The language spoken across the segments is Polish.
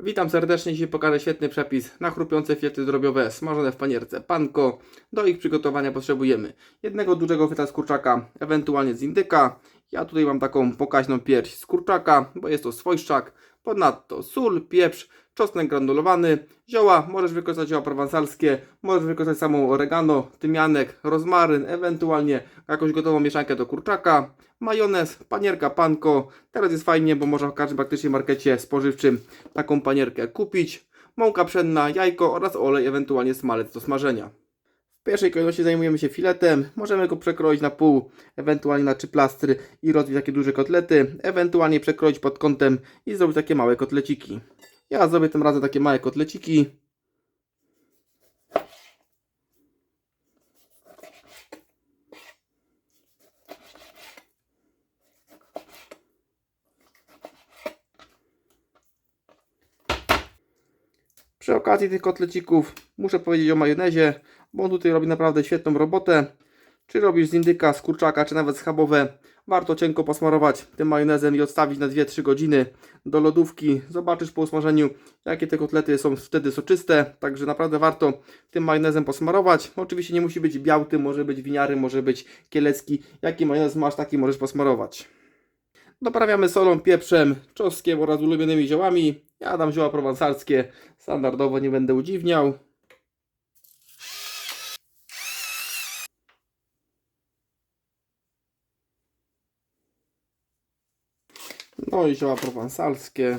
Witam serdecznie, dzisiaj pokażę świetny przepis na chrupiące fiety drobiowe smażone w panierce panko. Do ich przygotowania potrzebujemy jednego dużego fyta z kurczaka, ewentualnie z indyka. Ja tutaj mam taką pokaźną pierś z kurczaka, bo jest to swojszczak. Ponadto sól, pieprz, czosnek granulowany, zioła, możesz wykorzystać zioła prowansalskie, możesz wykorzystać samą oregano, tymianek, rozmaryn, ewentualnie jakąś gotową mieszankę do kurczaka, majonez, panierka panko. Teraz jest fajnie, bo można w każdym praktycznie markecie spożywczym taką panierkę kupić. Mąka pszenna, jajko oraz olej, ewentualnie smalec do smażenia. W pierwszej kolejności zajmujemy się filetem. Możemy go przekroić na pół, ewentualnie na trzy plastry i rozbić takie duże kotlety, ewentualnie przekroić pod kątem i zrobić takie małe kotleciki. Ja zrobię tym razem takie małe kotleciki. Przy okazji tych kotlecików muszę powiedzieć o majonezie, bo on tutaj robi naprawdę świetną robotę. Czy robisz z indyka, z kurczaka, czy nawet schabowe, warto cienko posmarować tym majonezem i odstawić na 2-3 godziny do lodówki. Zobaczysz po usmażeniu, jakie te kotlety są wtedy soczyste, także naprawdę warto tym majonezem posmarować. Oczywiście nie musi być białty, może być winiary, może być kielecki. Jaki majonez masz, taki możesz posmarować. Doprawiamy solą, pieprzem, czosnkiem oraz ulubionymi ziołami. Ja dam zioła prowansalskie, standardowo nie będę udziwniał. No i zioła prowansalskie.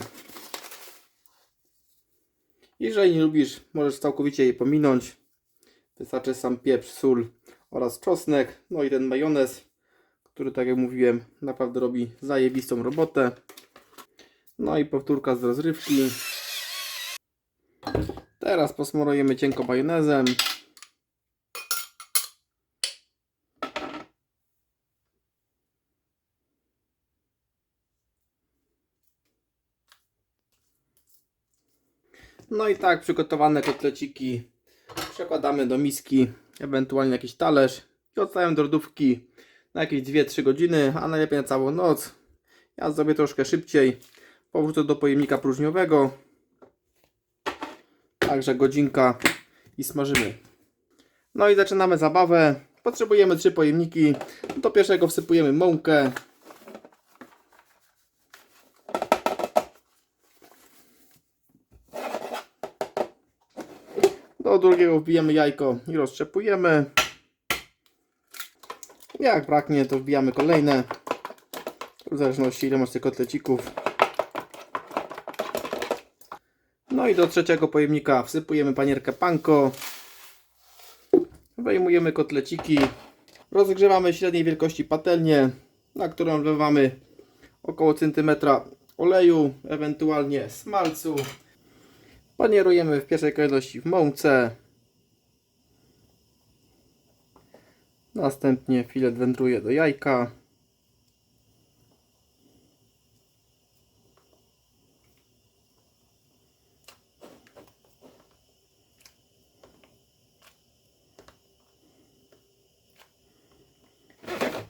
Jeżeli nie lubisz, możesz całkowicie je pominąć. Wystarczy sam pieprz, sól oraz czosnek. No i ten majonez, który tak jak mówiłem, naprawdę robi zajebistą robotę. No i powtórka z rozrywki. Teraz posmarujemy cienko majonezem. No i tak przygotowane kotleciki przekładamy do miski, ewentualnie na jakiś talerz i odstawiam do lodówki na jakieś 2-3 godziny, a najlepiej na całą noc. Ja zrobię troszkę szybciej. Powrócę do pojemnika próżniowego. Także godzinka i smażymy. No i zaczynamy zabawę. Potrzebujemy trzy pojemniki. Do pierwszego wsypujemy mąkę. Do drugiego wbijemy jajko i roztrzepujemy. Jak braknie, to wbijamy kolejne. W zależności ile masz tych kotlecików. No i do trzeciego pojemnika wsypujemy panierkę panko. Wyjmujemy kotleciki. Rozgrzewamy średniej wielkości patelnię, na którą wlewamy około centymetra oleju, ewentualnie smalcu. Panierujemy w pierwszej kolejności w mące. Następnie filet wędruje do jajka.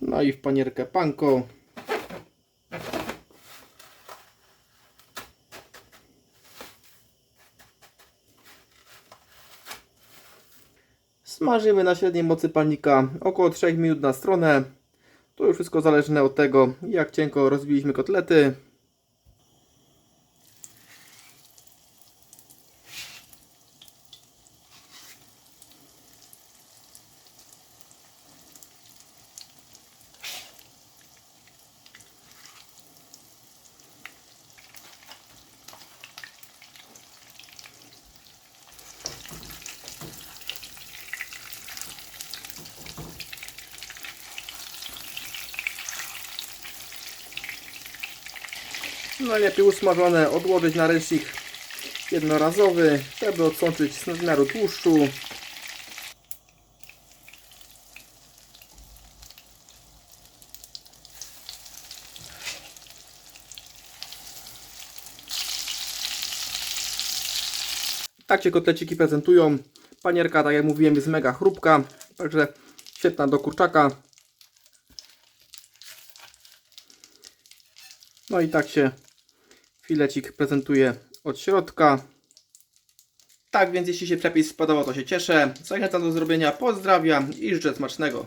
No i w panierkę panko. Smażymy na średniej mocy palnika około 3 minut na stronę. To już wszystko zależne od tego, jak cienko rozbiliśmy kotlety. Najlepiej usmażone odłożyć na ręcznik jednorazowy, żeby odsączyć z nadmiaru tłuszczu. Tak się kotleciki prezentują. Panierka, tak jak mówiłem, jest mega chrupka, także świetna do kurczaka. No i tak się filecik prezentuje od środka. Tak więc jeśli się przepis spodobał, to się cieszę. Zachęcam do zrobienia, pozdrawiam i życzę smacznego.